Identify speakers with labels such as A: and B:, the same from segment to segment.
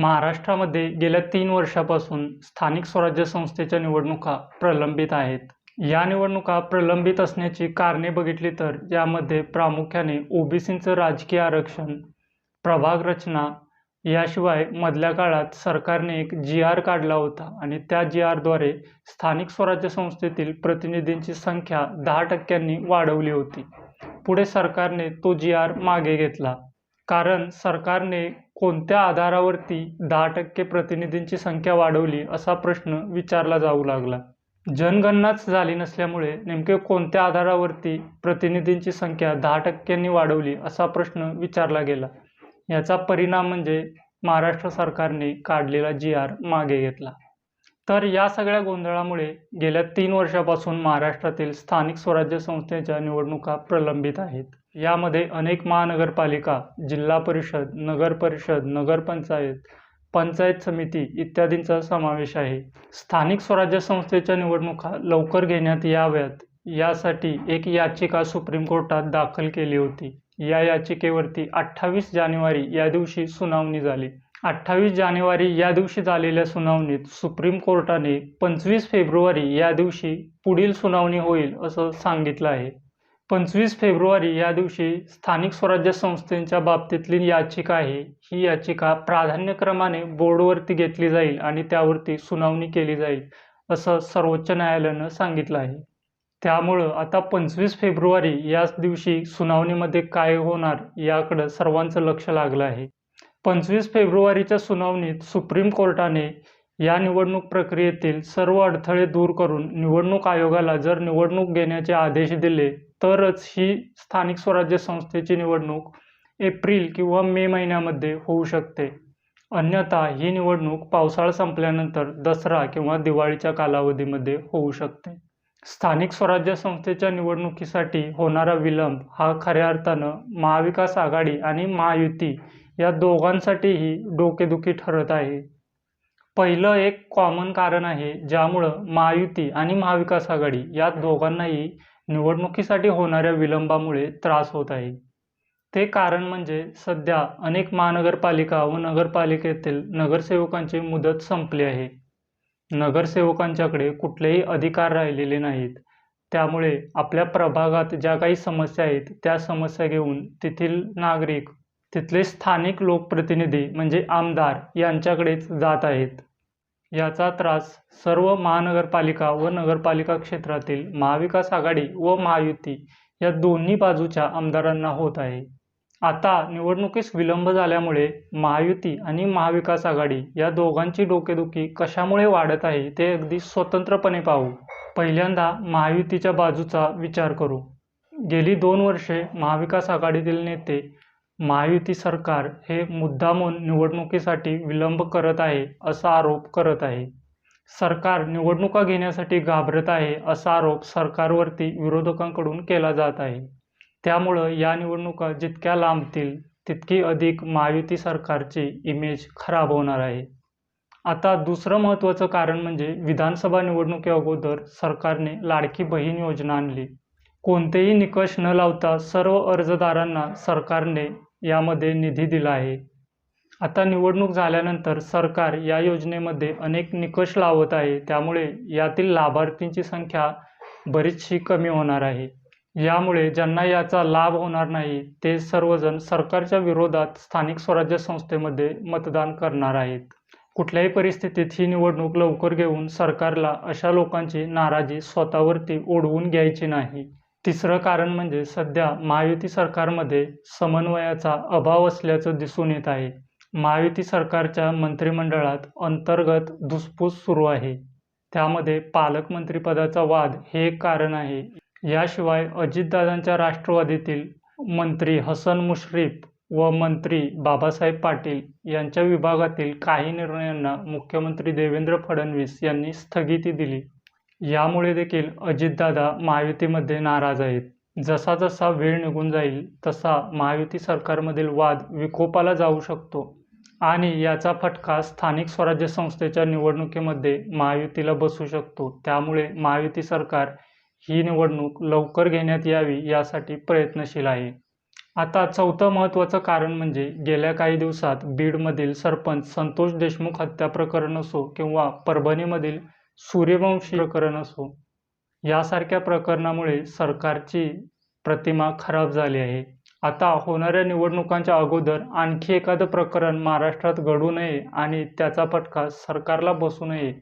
A: महाराष्ट्रामध्ये गेल्या तीन वर्षापासून स्थानिक स्वराज्य संस्थेच्या निवडणुका प्रलंबित आहेत. या निवडणुका प्रलंबित असण्याची कारणे बघितली तर यामध्ये प्रामुख्याने ओबीसींचं राजकीय आरक्षण प्रभाग रचना याशिवाय मधल्या काळात सरकारने एक जी आर काढला होता आणि त्या जी आरद्वारे स्थानिक स्वराज्य संस्थेतील प्रतिनिधींची संख्या दहा टक्क्यांनी वाढवली होती. पुढे सरकारने तो जी आर मागे घेतला. कारण सरकारने कोणत्या आधारावरती दहा टक्के प्रतिनिधींची संख्या वाढवली असा प्रश्न विचारला जाऊ लागला. जनगणनाच झाली नसल्यामुळे नेमके कोणत्या आधारावरती प्रतिनिधींची संख्या दहा टक्क्यांनी वाढवली असा प्रश्न विचारला गेला. याचा परिणाम म्हणजे महाराष्ट्र सरकारने काढलेला जी आर मागे घेतला. तर या सगळ्या गोंधळामुळे गेल्या तीन वर्षापासून महाराष्ट्रातील स्थानिक स्वराज्य संस्थेच्या निवडणुका प्रलंबित आहेत. यामध्ये अनेक महानगरपालिका जिल्हा परिषद नगर परिषद नगरपंचायत पंचायत समिती इत्यादींचा समावेश आहे. स्थानिक स्वराज्य संस्थेच्या निवडणुका लवकर घेण्यात याव्यात. यासाठी एक याचिका सुप्रीम कोर्टात दाखल केली होती. या याचिकेवरती अठ्ठावीस जानेवारी या दिवशी सुनावणी झाली. अठ्ठावीस जानेवारी या दिवशी झालेल्या सुनावणीत सुप्रीम कोर्टाने पंचवीस फेब्रुवारी या दिवशी पुढील सुनावणी होईल असं सांगितलं आहे. पंचवीस फेब्रुवारी या दिवशी स्थानिक स्वराज्य संस्थेच्या बाबतीतली याचिका आहे. ही याचिका प्राधान्यक्रमाने बोर्डवरती घेतली जाईल आणि त्यावरती सुनावणी केली जाईल असं सर्वोच्च न्यायालयानं सांगितलं आहे. त्यामुळं आता पंचवीस फेब्रुवारी याच दिवशी सुनावणीमध्ये काय होणार याकडं सर्वांचं लक्ष लागलं आहे. पंचवीस फेब्रुवारीच्या सुनावणीत सुप्रीम कोर्टाने या निवडणूक प्रक्रियेतील सर्व अडथळे दूर करून निवडणूक आयोगाला जर निवडणूक घेण्याचे आदेश दिले तरच ही स्थानिक स्वराज्य संस्थेची निवडणूक एप्रिल किंवा मे महिन्यामध्ये होऊ शकते. अन्यथा ही निवडणूक पावसाळा संपल्यानंतर दसरा किंवा दिवाळीच्या कालावधीमध्ये होऊ शकते. स्थानिक स्वराज्य संस्थेच्या निवडणुकीसाठी होणारा विलंब हा खऱ्या अर्थानं महाविकास आघाडी आणि महायुती या दोघांसाठीही डोकेदुखी ठरत आहे. पहिलं एक कॉमन कारण आहे ज्यामुळं महायुती आणि महाविकास आघाडी या दोघांनाही निवडणुकीसाठी होणाऱ्या विलंबामुळे त्रास होत आहे. ते कारण म्हणजे सध्या अनेक महानगरपालिका व नगरपालिकेतील नगरसेवकांची मुदत संपली आहे. नगरसेवकांच्याकडे कुठलेही अधिकार राहिलेले नाहीत. त्यामुळे आपल्या प्रभागात ज्या काही समस्या आहेत त्या समस्या घेऊन तेथील नागरिक तिथले स्थानिक लोकप्रतिनिधी म्हणजे आमदार यांच्याकडेच जात आहेत. याचा त्रास सर्व महानगरपालिका व नगरपालिका क्षेत्रातील महाविकास आघाडी व महायुती या दोन्ही बाजूच्या आमदारांना होत आहे. आता निवडणुकीस विलंब झाल्यामुळे महायुती आणि महाविकास आघाडी या दोघांची डोकेदुखी कशामुळे वाढत आहे ते अगदी स्वतंत्रपणे पाहू. पहिल्यांदा महायुतीच्या बाजूचा विचार करू. गेली दोन वर्षे महाविकास आघाडीतील नेते महायुती सरकार हे मुद्दामून निवडणुकीसाठी विलंब करत आहे असा आरोप करत आहे. सरकार निवडणुका घेण्यासाठी घाबरत आहे असा आरोप सरकारवरती विरोधकांकडून केला जात आहे. त्यामुळं या निवडणुका जितक्या लांबतील तितकी अधिक महायुती सरकारची इमेज खराब होणार आहे. आता दुसरं महत्त्वाचं कारण म्हणजे विधानसभा निवडणुकी अगोदर सरकारने लाडकी बहीण योजना आणली. कोणतेही निकष न लावता सर्व अर्जदारांना सरकारने यामध्ये निधी दिला आहे. आता निवडणूक झाल्यानंतर सरकार या योजनेमध्ये अनेक निकष लावत आहे. त्यामुळे यातील लाभार्थींची संख्या बरीचशी कमी होणार आहे. यामुळे ज्यांना याचा लाभ होणार नाही ते सर्वजण सरकारच्या विरोधात स्थानिक स्वराज्य संस्थेमध्ये मतदान करणार आहेत. कुठल्याही परिस्थितीत ही निवडणूक लवकर घेऊन सरकारला अशा लोकांची नाराजी स्वतःवरती ओढवून घ्यायची नाही. तिसरं कारण म्हणजे सध्या महायुती सरकारमध्ये समन्वयाचा अभाव असल्याचं दिसून येत आहे. महायुती सरकारच्या मंत्रिमंडळात अंतर्गत धुसफूस सुरू आहे. त्यामध्ये पालकमंत्रीपदाचा वाद हे एक कारण आहे. याशिवाय अजितदादांच्या राष्ट्रवादीतील मंत्री हसन मुश्रीफ व मंत्री बाबासाहेब पाटील यांच्या विभागातील काही निर्णयांना मुख्यमंत्री देवेंद्र फडणवीस यांनी स्थगिती दिली. यामुळे देखील अजितदादा महायुतीमध्ये नाराज आहेत. जसा जसा वेळ निघून जाईल तसा महायुती सरकारमधील वाद विकोपाला जाऊ शकतो. आणि याचा फटका स्थानिक स्वराज्य संस्थेच्या निवडणुकीमध्ये महायुतीला बसू शकतो. त्यामुळे महायुती सरकार ही निवडणूक लवकर घेण्यात यावी यासाठी प्रयत्नशील आहे. आता चौथं महत्त्वाचं कारण म्हणजे गेल्या काही दिवसात बीडमधील सरपंच संतोष देशमुख हत्या प्रकरण असो किंवा परभणीमधील सूर्यवंशी प्रकरण असो यासारख्या प्रकरणामुळे सरकारची प्रतिमा खराब झाली आहे. आता होणाऱ्या निवडणुकांच्या अगोदर आणखी एखादं प्रकरण महाराष्ट्रात घडू नये आणि त्याचा फटका सरकारला बसू नये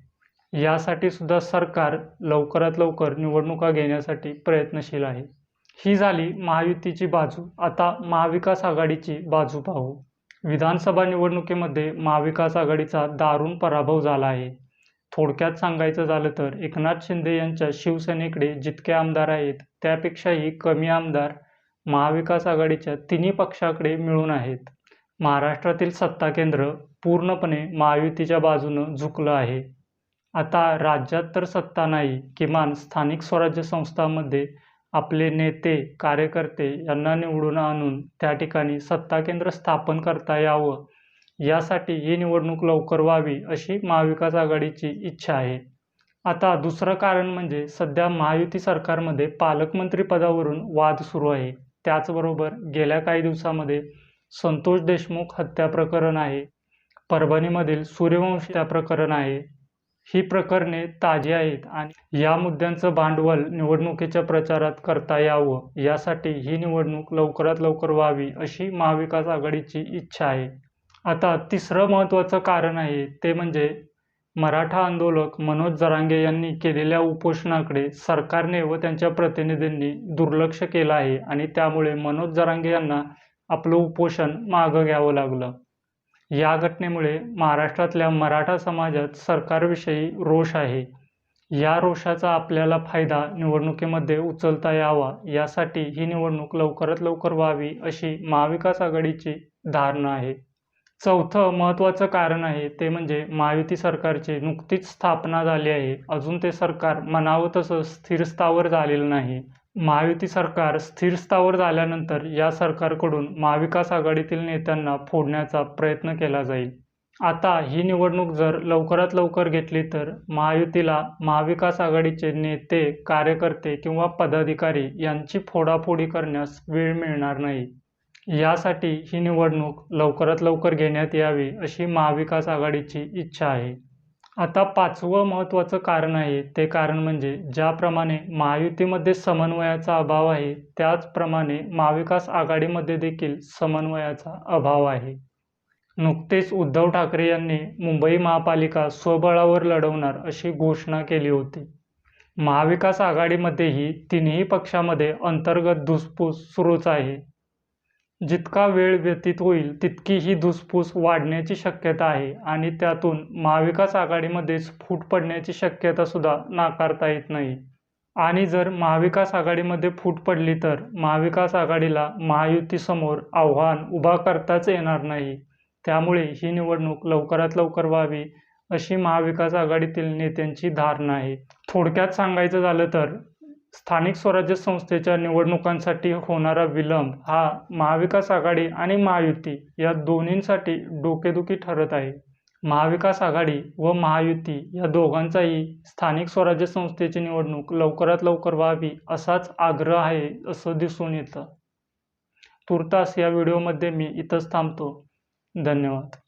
A: यासाठी सुद्धा सरकार लवकरात लवकर निवडणुका घेण्यासाठी प्रयत्नशील आहे. ही झाली महायुतीची बाजू. आता महाविकास आघाडीची बाजू पाहू. विधानसभा निवडणुकीमध्ये महाविकास आघाडीचा दारुण पराभव झाला आहे. थोडक्यात सांगायचं झालं तर एकनाथ शिंदे यांच्या शिवसेनेकडे जितके आमदार आहेत त्यापेक्षाही कमी आमदार महाविकास आघाडीच्या तिन्ही पक्षाकडे मिळून आहेत. महाराष्ट्रातील सत्ता केंद्र पूर्णपणे महायुतीच्या बाजूनं झुकलं आहे. आता राज्यात तर सत्ता नाही किमान स्थानिक स्वराज्य संस्थांमध्ये आपले नेते कार्यकर्ते यांना निवडून आणून त्या ठिकाणी सत्ता केंद्र स्थापन करता यावं यासाठी ही निवडणूक लवकर व्हावी अशी महाविकास आघाडीची इच्छा आहे. आता दुसरं कारण म्हणजे सध्या महायुती सरकारमध्ये पालकमंत्री पदावरून वाद सुरू आहे. त्याचबरोबर गेल्या काही दिवसामध्ये संतोष देशमुख हत्या प्रकरण आहे. परभणीमधील सूर्यवंश त्या प्रकरण आहे. ही प्रकरणे ताजी आहेत आणि या मुद्द्यांचं भांडवल निवडणुकीच्या प्रचारात करता यावं यासाठी ही निवडणूक लवकरात लवकर व्हावी अशी महाविकास आघाडीची इच्छा आहे. आता तिसरं महत्त्वाचं कारण आहे ते म्हणजे मराठा आंदोलक मनोज जरांगे यांनी केलेल्या उपोषणाकडे सरकारने व त्यांच्या प्रतिनिधींनी दुर्लक्ष केलं आहे आणि त्यामुळे मनोज जरांगे यांना आपलं उपोषण मागं घ्यावं लागलं. या घटनेमुळे महाराष्ट्रातल्या मराठा समाजात सरकारविषयी रोष आहे. या रोषाचा आपल्याला फायदा निवडणुकीमध्ये उचलता यावा यासाठी ही निवडणूक लवकरात लवकर व्हावी अशी महाविकास आघाडीची धारणा आहे. चौथं महत्त्वाचं कारण आहे ते म्हणजे महायुती सरकारची नुकतीच स्थापना झाली आहे. अजून ते सरकार म्हणावं तसं स्थिरस्थावर झालेलं नाही. महायुती सरकार स्थिरस्थावर झाल्यानंतर या सरकारकडून महाविकास आघाडीतील नेत्यांना फोडण्याचा प्रयत्न केला जाईल. आता ही निवडणूक जर लवकरात लवकर घेतली तर महायुतीला महाविकास आघाडीचे नेते कार्यकर्ते किंवा पदाधिकारी यांची फोडाफोडी करण्यास वेळ मिळणार नाही. यासाठी ही निवडणूक लवकरात लवकर घेण्यात यावी अशी महाविकास आघाडीची इच्छा आहे. आता पाचवं महत्त्वाचं कारण आहे ते कारण म्हणजे ज्याप्रमाणे महायुतीमध्ये समन्वयाचा अभाव आहे त्याचप्रमाणे महाविकास आघाडीमध्ये देखील समन्वयाचा अभाव आहे. नुकतेच उद्धव ठाकरे यांनी मुंबई महापालिका स्वबळावर लढवणार अशी घोषणा केली होती. महाविकास आघाडीमध्येही तिन्ही पक्षामध्ये अंतर्गत धुसफूस सुरूच आहे. जितका वेळ व्यतीत होईल तितकी ही धुसफूस वाढण्याची शक्यता आहे आणि त्यातून महाविकास आघाडीमध्येच फूट पडण्याची शक्यतासुद्धा नाकारता येत नाही. आणि जर महाविकास आघाडीमध्ये फूट पडली तर महाविकास आघाडीला महायुतीसमोर आव्हान उभा करताच येणार नाही. त्यामुळे ही निवडणूक लवकरात लवकर व्हावी अशी महाविकास आघाडीतील नेत्यांची धारणा आहे. थोडक्यात सांगायचं झालं तर स्थानिक स्वराज्य संस्थेच्या निवडणुकांसाठी होणारा विलंब हा महाविकास आघाडी आणि महायुती या दोन्हींसाठी डोकेदुखी ठरत आहे. महाविकास आघाडी व महायुती या दोघांचाही स्थानिक स्वराज्य संस्थेची निवडणूक लवकरात लवकर व्हावी असाच आग्रह आहे असं दिसून येतं. तुर्तास या व्हिडिओमध्ये मी इथंच थांबतो. धन्यवाद.